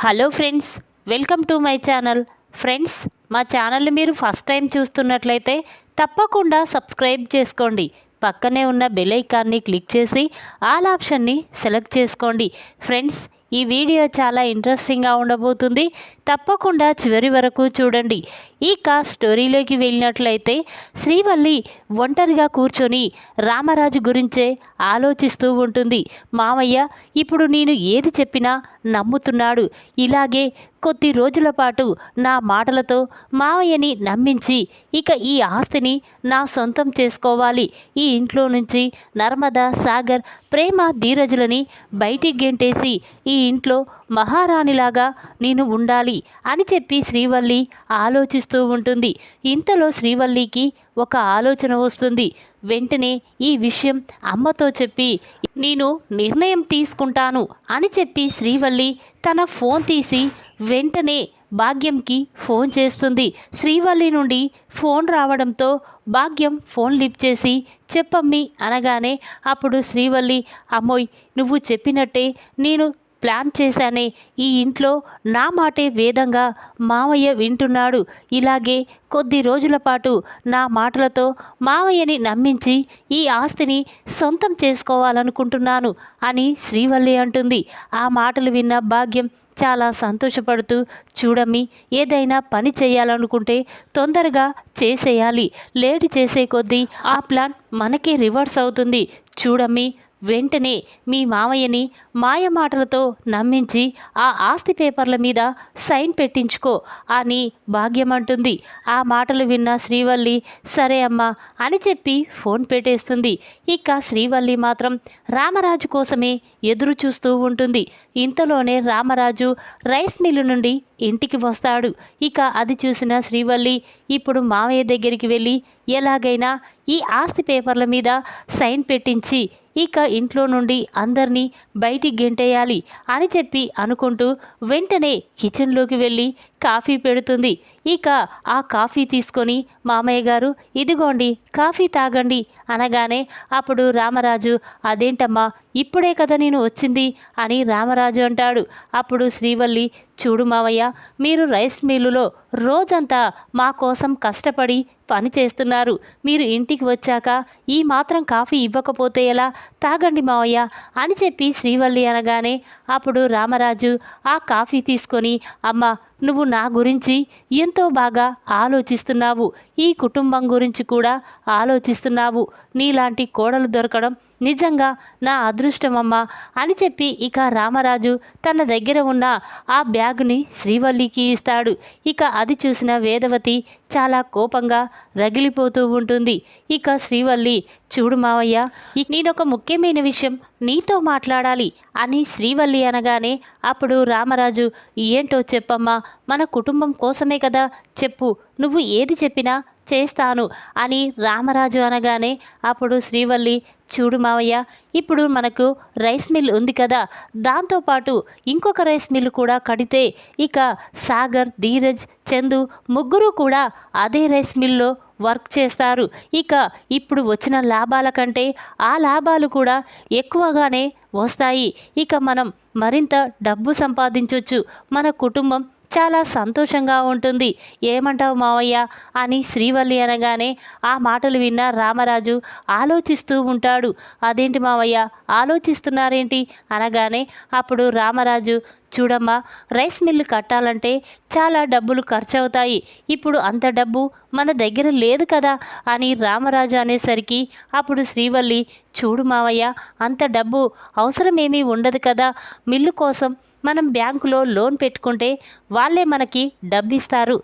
Hello friends welcome to my channel. Friends మా ఛానల్ని మీరు ఫస్ట్ టైం చూస్తున్నట్లయితే తప్పకుండా సబ్స్క్రైబ్ చేసుకోండి. పక్కనే ఉన్న బెల్ ఐకాన్ని క్లిక్ చేసి ఆల్ ఆప్షన్ని సెలెక్ట్ చేసుకోండి. ఫ్రెండ్స్ ఈ వీడియో చాలా ఇంట్రెస్టింగ్గా ఉండబోతుంది. తప్పకుండా చివరి వరకు చూడండి. ఇక స్టోరీలోకి వెళ్ళినట్లయితే శ్రీవల్లి ఒంటరిగా కూర్చొని రామరాజు గురించే ఆలోచిస్తూ ఉంటుంది. మామయ్య ఇప్పుడు నేను ఏది చెప్పినా నమ్ముతున్నాడు. ఇలాగే కొద్ది రోజుల పాటు నా మాటలతో మావయ్యని నమ్మించి ఇక ఈ ఆస్తిని నా సొంతం చేసుకోవాలి. ఈ ఇంట్లో నుంచి నర్మదా సాగర్ ప్రేమ ధీరజులని బయటికి గెంటేసి ఈ ఇంట్లో మహారాణిలాగా నేను ఉండాలి అని చెప్పి శ్రీవల్లి ఆలోచిస్తూ ఉంటుంది. ఇంతలో శ్రీవల్లికి ఒక ఆలోచన వస్తుంది. వెంటనే ఈ విషయం అమ్మతో చెప్పి నేను నిర్ణయం తీసుకుంటాను అని చెప్పి శ్రీవల్లి తన ఫోన్ తీసి వెంటనే భాగ్యంకి ఫోన్ చేస్తుంది. శ్రీవల్లి నుండి ఫోన్ రావడంతో భాగ్యం ఫోన్ లిఫ్ట్ చేసి చెప్పమ్మి అనగానే అప్పుడు శ్రీవల్లి అమ్మోయ్ నువ్వు చెప్పినట్టే నేను ప్లాన్ చేశానే. ఈ ఇంట్లో నా మాటే వేదంగా మావయ్య వింటున్నాడు. ఇలాగే కొద్ది రోజుల పాటు నా మాటలతో మావయ్యని నమ్మించి ఈ ఆస్తిని సొంతం చేసుకోవాలనుకుంటున్నాను అని శ్రీవల్లి అంటుంది. ఆ మాటలు విన్న భాగ్యం చాలా సంతోషపడుతూ చూడమ్మి ఏదైనా పని చేయాలనుకుంటే తొందరగా చేసేయాలి. లేట్ చేసే కొద్దీ ఆ ప్లాన్ మనకే రివర్స్ అవుతుంది. చూడమ్మి వెంటనే మీ మామయ్యని మాయ మాటలతో నమ్మించి ఆ ఆస్తి పేపర్ల మీద సైన్ పెట్టించుకో అని భాగ్యం అంటుంది ఆ మాటలు విన్న శ్రీవల్లి సరే అమ్మా అని చెప్పి ఫోన్ పెట్టేస్తుంది. ఇక శ్రీవల్లి మాత్రం రామరాజు కోసమే ఎదురు చూస్తూ ఉంటుంది. ఇంతలోనే రామరాజు రైస్ మిల్లు నుండి ఇంటికి వస్తాడు. ఇక అది చూసిన శ్రీవల్లి ఇప్పుడు మామయ్య దగ్గరికి వెళ్ళి ఎలాగైనా ఈ ఆస్తి పేపర్ల మీద సైన్ పెట్టించి ఇక ఇంట్లో నుండి అందరినీ బయటికి గెంటేయాలి అని చెప్పి అనుకుంటూ వెంటనే కిచెన్లోకి వెళ్ళి కాఫీ పెడుతుంది. ఇక ఆ కాఫీ తీసుకొని మామయ్య గారు ఇదిగోండి కాఫీ తాగండి అనగానే అప్పుడు రామరాజు అదేంటమ్మా ఇప్పుడే కదా నేను వచ్చింది? అని రామరాజు అంటాడు. అప్పుడు శ్రీవల్లి చూడు మావయ్య మీరు రైస్ మిల్లులో రోజంతా మా కోసం కష్టపడి పని చేస్తున్నారు. మీరు ఇంటికి వచ్చాక ఈ మాత్రం కాఫీ ఇవ్వకపోతే ఎలా? తాగండి మావయ్య అని చెప్పి శ్రీవల్లి అనగానే అప్పుడు రామరాజు ఆ కాఫీ తీసుకొని అమ్మ నువ్వు నా గురించి ఎంతో బాగా ఆలోచిస్తున్నావు. ఈ కుటుంబం గురించి కూడా ఆలోచిస్తున్నావు. నీలాంటి కోడలు దొరకడం నిజంగా నా అదృష్టమమ్మా అని చెప్పి ఇక రామరాజు తన దగ్గర ఉన్న ఆ బ్యాగుని శ్రీవల్లికి ఇస్తాడు. ఇక అది చూసిన వేదవతి చాలా కోపంగా రగిలిపోతూ ఉంటుంది. ఇక శ్రీవల్లి చూడు మావయ్య నేనొక ముఖ్యమైన విషయం నీతో మాట్లాడాలి అని శ్రీవల్లి అనగానే అప్పుడు రామరాజు ఏంటో చెప్పమ్మా మన కుటుంబం కోసమే కదా చెప్పు నువ్వు ఏది చెప్పినా చేస్తాను అని రామరాజు అనగానే అప్పుడు శ్రీవల్లి చూడు మావయ్య ఇప్పుడు మనకు రైస్ మిల్ ఉంది కదా దాంతోపాటు ఇంకొక రైస్ మిల్ కూడా కడితే ఇక సాగర్ ధీరజ్ చందు ముగ్గురు కూడా అదే రైస్ మిల్లో వర్క్ చేస్తారు. ఇక ఇప్పుడు వచ్చిన లాభాల కంటే ఆ లాభాలు కూడా ఎక్కువగానే వస్తాయి. ఇక మనం మరింత డబ్బు సంపాదించవచ్చు మన కుటుంబం చాలా సంతోషంగా ఉంటుంది. ఏమంటావు మావయ్య? అని శ్రీవల్లి అనగానే ఆ మాటలు విన్న రామరాజు ఆలోచిస్తూ ఉంటాడు. అదేంటి మావయ్య? ఆలోచిస్తున్నారేంటి? అనగానే అప్పుడు రామరాజు చూడమ్మా రైస్ మిల్లు కట్టాలంటే చాలా డబ్బులు ఖర్చు అవుతాయి ఇప్పుడు అంత డబ్బు మన దగ్గర లేదు కదా? అని రామరాజు అనేసరికి అప్పుడు శ్రీవల్లి చూడు మావయ్య అంత డబ్బు అవసరమేమీ ఉండదు కదా. మిల్లు కోసం మనం బ్యాంకులో లోన్ పెట్టుకుంటే వాళ్ళే మనకి డబ్బిస్తారు.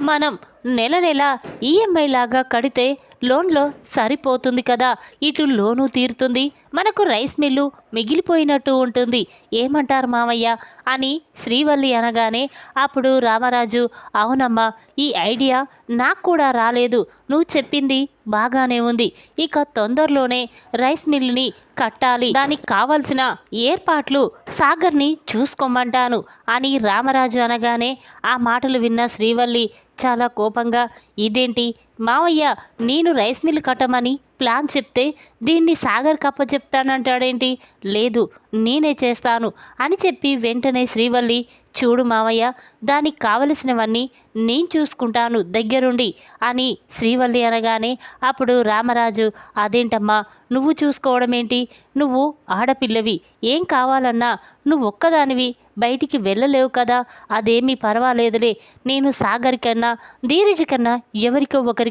మనం నెల నెల ఈఎంఐ లాగా కడితే లోన్లో సరిపోతుంది కదా. ఇటు లోను తీరుతుంది. మనకు రైస్ మిల్లు మిగిలిపోయినట్టు ఉంటుంది. ఏమంటారు మామయ్య అని శ్రీవల్లి అనగానే అప్పుడు రామరాజు అవునమ్మా ఈ ఐడియా నాకు కూడా రాలేదు. నువ్వు చెప్పింది బాగానే ఉంది. ఇక తొందరలోనే రైస్ మిల్లుని కట్టాలి. దానికి కావలసిన ఏర్పాట్లు సాగర్ని చూసుకోమంటాను అని రామరాజు అనగానే ఆ మాటలు విన్న శ్రీవల్లి చాలా కోపంగా ఇదేంటి? మావయ్య నేను రైస్ మిల్ కట్టమని ప్లాన్ చెప్తే దీన్ని సాగర్ కప్ప చెప్తానంటాడేంటి? లేదు నేనే చేస్తాను అని చెప్పి వెంటనే శ్రీవల్లి చూడు మావయ్య దానికి కావలసినవన్నీ నేను చూసుకుంటాను దగ్గరుండి అని శ్రీవల్లి అనగానే అప్పుడు రామరాజు అదేంటమ్మా నువ్వు చూసుకోవడం ఏంటి నువ్వు ఆడపిల్లవి ఏం కావాలన్నా నువ్వు ఒక్కదానివి బయటికి వెళ్ళలేవు కదా అదేమీ పర్వాలేదులే నేను సాగర్ కన్నా ధీరజ్ కన్నా ఎవరికో ఒకరికి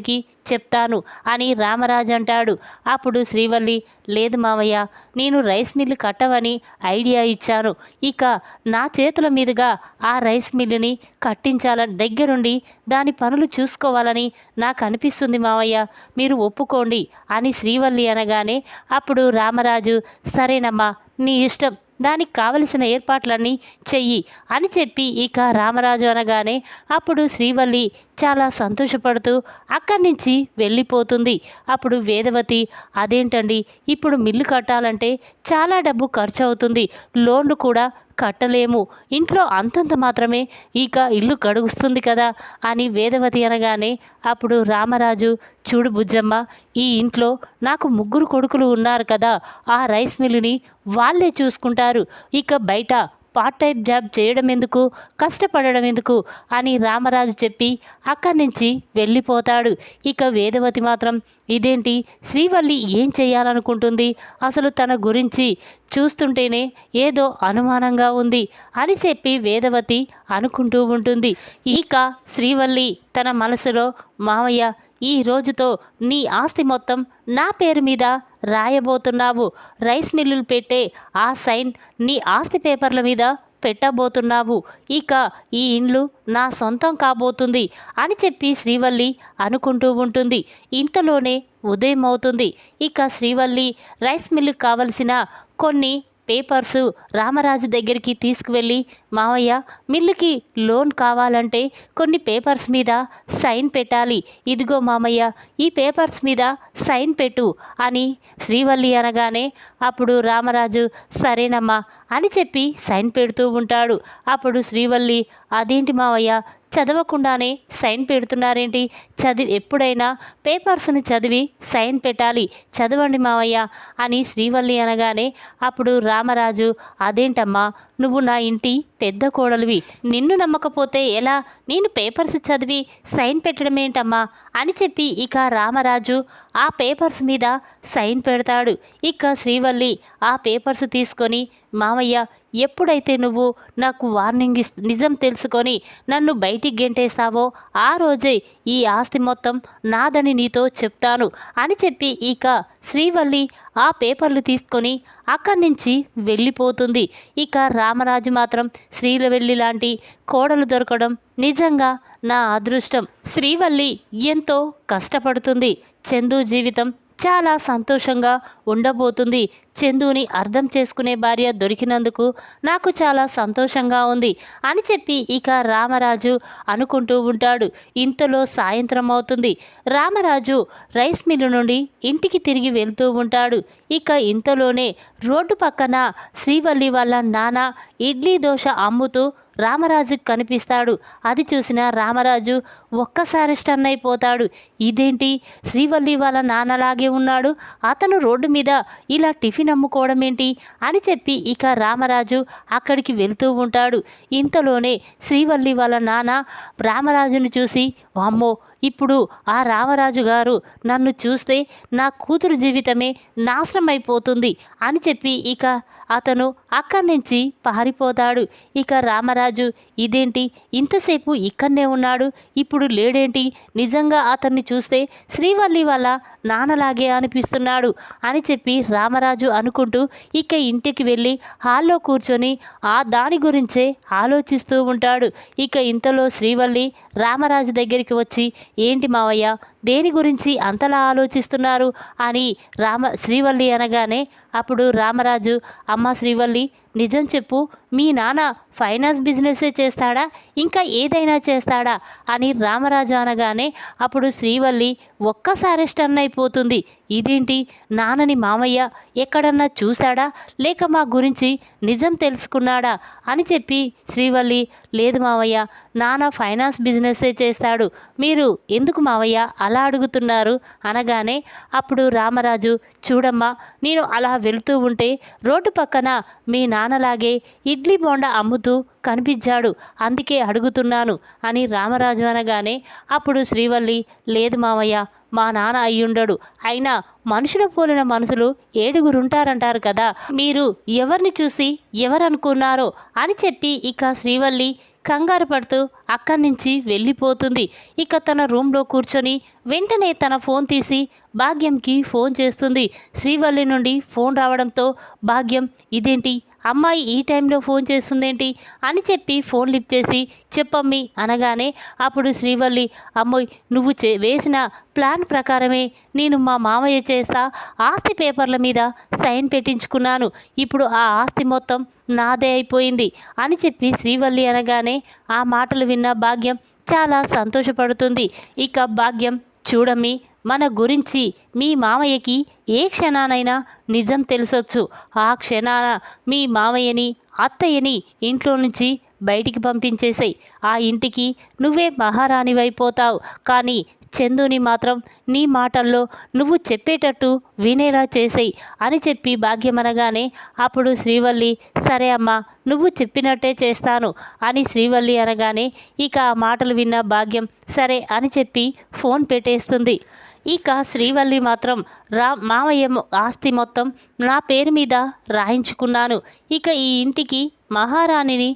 చెప్తాను అని రామరాజు అంటాడు. అప్పుడు శ్రీవల్లి లేదు మావయ్య నేను రైస్ మిల్లు కట్టవని ఐడియా ఇచ్చాను. ఇక నా చేతుల మీదుగా ఆ రైస్ మిల్లుని కట్టించాలని దగ్గరుండి దాని పనులు చూసుకోవాలని నాకు అనిపిస్తుంది మావయ్య మీరు ఒప్పుకోండి అని శ్రీవల్లి అనగానే అప్పుడు రామరాజు సరేనమ్మా నీ ఇష్టం. దానికి కావలసిన ఏర్పాట్లన్నీ చెయ్యి అని చెప్పి ఇక రామరాజు అనగానే అప్పుడు శ్రీవల్లి చాలా సంతోషపడుతూ అక్కడి నుంచి వెళ్ళిపోతుంది. అప్పుడు వేదవతి అదేంటండి? ఇప్పుడు మిల్లు కట్టాలంటే చాలా డబ్బు ఖర్చు అవుతుంది లోన్లు కూడా కట్టలేము. ఇంట్లో అంతంత మాత్రమే ఇక ఇల్లు గడుగుస్తుంది కదా అని వేదవతి అనగానే అప్పుడు రామరాజు చూడు బుజ్జమ్మ ఈ ఇంట్లో నాకు ముగ్గురు కొడుకులు ఉన్నారు కదా ఆ రైస్ మిల్లుని వాళ్ళే చూసుకుంటారు. ఇక బయట పార్ట్ టైం జాబ్ చేయడం ఎందుకు? కష్టపడడం ఎందుకు? అని రామరాజు చెప్పి అక్కడి నుంచి వెళ్ళిపోతాడు. ఇక వేదవతి మాత్రం ఇదేంటి? శ్రీవల్లి ఏం చేయాలనుకుంటుంది? అసలు తన గురించి చూస్తుంటేనే ఏదో అనుమానంగా ఉంది అని చెప్పి వేదవతి అనుకుంటూ ఉంటుంది. ఇక శ్రీవల్లి తన మనసులో మామయ్య ఈ రోజుతో నీ ఆస్తి మొత్తం నా పేరు మీద రాయబోతున్నావు. రైస్ మిల్లులు పెట్టే ఆ సైన్ నీ ఆస్తి పేపర్ల మీద పెట్టబోతున్నావు. ఇక ఈ ఇండ్లు నా సొంతం కాబోతుంది అని చెప్పి శ్రీవల్లి అనుకుంటూ ఉంటుంది. ఇంతలోనే ఉదయం అవుతుంది ఇక శ్రీవల్లి రైస్ మిల్లుకు కావలసిన కొన్ని పేపర్స్ రామరాజు దగ్గరికి తీసుకువెళ్ళి మావయ్య మిల్లుకి లోన్ కావాలంటే కొన్ని పేపర్స్ మీద సైన్ పెట్టాలి. ఇదిగో మామయ్య ఈ పేపర్స్ మీద సైన్ పెట్టు అని శ్రీవల్లి అనగానే అప్పుడు రామరాజు సరేనమ్మా అని చెప్పి సైన్ పెడుతూ ఉంటాడు. అప్పుడు శ్రీవల్లి అదేంటి మావయ్య చదవకుండానే సైన్ పెడుతున్నారేంటి? చదివి ఎప్పుడైనా పేపర్స్ని చదివి సైన్ పెట్టాలి. చదవండి మావయ్య అని శ్రీవల్లి అనగానే అప్పుడు రామరాజు అదేంటమ్మా నువ్వు నా ఇంటి పెద్ద కోడలివి. నిన్ను నమ్మకపోతే ఎలా? నేను పేపర్స్ చదివి సైన్ పెట్టడమేంటమ్మా? అని చెప్పి ఇక రామరాజు ఆ పేపర్స్ మీద సైన్ పెడతాడు. ఇక శ్రీవల్లి ఆ పేపర్స్ తీసుకొని మామయ్య ఎప్పుడైతే నువ్వు నాకు వార్నింగ్ ఇస్ నిజం తెలుసుకొని నన్ను బయటికి గెంటేస్తావో ఆ రోజే ఈ ఆస్తి మొత్తం నాదని నీతో చెప్తాను అని చెప్పి ఇక శ్రీవల్లి ఆ పేపర్లు తీసుకొని అక్కడి నుంచి వెళ్ళిపోతుంది. ఇక రామరాజు మాత్రం శ్రీలవెల్లి లాంటి కోడలు దొరకడం నిజంగా నా అదృష్టం. శ్రీవల్లి ఎంతో కష్టపడుతుంది. చందు జీవితం చాలా సంతోషంగా ఉండబోతుంది. చందుని అర్థం చేసుకునే భార్య దొరికినందుకు నాకు చాలా సంతోషంగా ఉంది అని చెప్పి ఇక రామరాజు అనుకుంటూ ఉంటాడు. ఇంతలో సాయంత్రం అవుతుంది. రామరాజు రైస్ మిల్లు నుండి ఇంటికి తిరిగి వెళ్తూ ఉంటాడు. ఇక ఇంతలోనే రోడ్డు పక్కన శ్రీవల్లి వాళ్ళ నాన్న ఇడ్లీ దోశ అమ్ముతూ రామరాజుకు కనిపిస్తాడు. అది చూసిన రామరాజు ఒక్కసారి స్టన్ అయిపోతాడు. ఇదేంటి? శ్రీవల్లి వాళ్ళ నాన్నలాగే ఉన్నాడు. అతను రోడ్డు మీద ఇలా టిఫిన్ అమ్ముకోవడం ఏంటి అని చెప్పి ఇక రామరాజు అక్కడికి వెళ్తూ ఉంటాడు. ఇంతలోనే శ్రీవల్లి వాళ్ళ నాన్న రామరాజుని చూసి అమ్మో ఇప్పుడు ఆ రామరాజు గారు నన్ను చూస్తే నా కూతురు జీవితమే నాశనం అయిపోతుంది అని చెప్పి ఇక అతను అక్కడి నుంచి పారిపోతాడు. ఇక రామరాజు ఇదేంటి? ఇంతసేపు ఇక్కడనే ఉన్నాడు. ఇప్పుడు లేడేంటి? నిజంగా అతన్ని చూస్తే శ్రీవల్లి వాళ్ళ నాన్నలాగే అనిపిస్తున్నాడు అని చెప్పి రామరాజు అనుకుంటూ ఇక ఇంటికి వెళ్ళి హాల్లో కూర్చొని ఆ దాని గురించే ఆలోచిస్తూ ఉంటాడు. ఇక ఇంతలో శ్రీవల్లి రామరాజు దగ్గరికి వచ్చి ఏంటి మావయ్య దేని గురించి అంతలా ఆలోచిస్తున్నారు అని రామ శ్రీవల్లి అనగానే అప్పుడు రామరాజు అమ్మ శ్రీవల్లి నిజం చెప్పు మీ నాన్న ఫైనాన్స్ బిజినెస్సే చేస్తాడా? ఇంకా ఏదైనా చేస్తాడా? అని రామరాజు అనగానే అప్పుడు శ్రీవల్లి ఒక్కసారి స్టన్ అయిపోతుంది. ఇదేంటి? నాన్నని మామయ్య ఎక్కడన్నా చూశాడా? లేక మా గురించి నిజం తెలుసుకున్నాడా? అని చెప్పి శ్రీవల్లి లేదు మావయ్య నాన్న ఫైనాన్స్ బిజినెస్సే చేస్తాడు. మీరు ఎందుకు మావయ్య అలా అడుగుతున్నారు? అనగానే అప్పుడు రామరాజు చూడమ్మా నేను అలా వెళుతూ ఉంటే రోడ్డు పక్కన మీ నాన్నలాగే ఇడ్లీ బోండా అమ్ముతూ కనిపించాడు. అందుకే అడుగుతున్నాను అని రామరాజు అనగానే అప్పుడు శ్రీవల్లి లేదు మామయ్య మా నాన్న అయ్యుండడు. అయినా మనుషుల పోలిన మనుషులు ఏడుగురుంటారంటారు కదా మీరు ఎవరిని చూసి ఎవరనుకున్నారో అని చెప్పి ఇక శ్రీవల్లి కంగారు పడుతూ అక్కడి నుంచి వెళ్ళిపోతుంది. ఇక తన రూమ్లో కూర్చొని వెంటనే తన ఫోన్ తీసి భాగ్యంకి ఫోన్ చేస్తుంది. శ్రీవల్లి నుండి ఫోన్ రావడంతో భాగ్యం ఇదేంటి? అమ్మాయి ఈ టైంలో ఫోన్ చేస్తుందేంటి? అని చెప్పి ఫోన్ లిఫ్ట్ చేసి చెప్పమ్మి అనగానే అప్పుడు శ్రీవల్లి అమ్మోయ్ నువ్వు చే వేసిన ప్లాన్ ప్రకారమే నేను మా మామయ్య చేస్తా ఆస్తి పేపర్ల మీద సైన్ పెట్టించుకున్నాను. ఇప్పుడు ఆ ఆస్తి మొత్తం నాదే అయిపోయింది అని చెప్పి శ్రీవల్లి అనగానే ఆ మాటలు విన్న భాగ్యం చాలా సంతోషపడుతుంది. ఇక భాగ్యం చూడమ్మి మన గురించి మీ మామయ్యకి ఏ క్షణానైనా నిజం తెలిసొచ్చు. ఆ క్షణాన మీ మామయ్యని అత్తయ్యని ఇంట్లో నుంచి బయటికి పంపించేసాయి. ఆ ఇంటికి నువ్వే మహారాణివైపోతావు. కానీ చందుని మాత్రం నీ మాటల్లో నువ్వు చెప్పేటట్టు వినేలా చేసేయి అని చెప్పి భాగ్యమనగానే అప్పుడు శ్రీవల్లి సరే అమ్మా నువ్వు చెప్పినట్టే చేస్తాను అని శ్రీవల్లి అనగానే ఇక ఆ మాటలు విన్న భాగ్యం సరే అని చెప్పి ఫోన్ పెట్టేస్తుంది. ఇక శ్రీవల్లి మాత్రం రా మామయ్య ఆస్తి మొత్తం నా పేరు మీద రాయించుకున్నాను. ఇక ఈ ఇంటికి మహారాణిని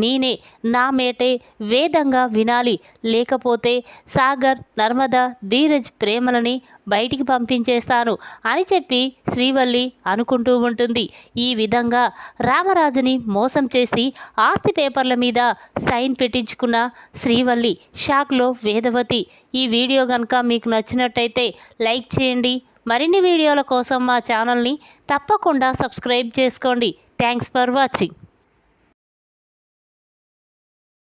నేనే నా మేటే వేదంగా వినాలి. లేకపోతే సాగర్ నర్మద ధీరజ్ ప్రేమలని బయటికి పంపించేస్తాను అని చెప్పి శ్రీవల్లి అనుకుంటూ ఉంటుంది. ఈ విధంగా రామరాజుని మోసం చేసి ఆస్తి పేపర్ల మీద సైన్ పెట్టించుకున్న శ్రీవల్లి షాక్లో వేదవతి ఈ వీడియో కనుక మీకు నచ్చినట్టయితే లైక్ చేయండి. మరిన్ని వీడియోల కోసం మా ఛానల్ని తప్పకుండా సబ్స్క్రైబ్ చేసుకోండి. Thanks for watching.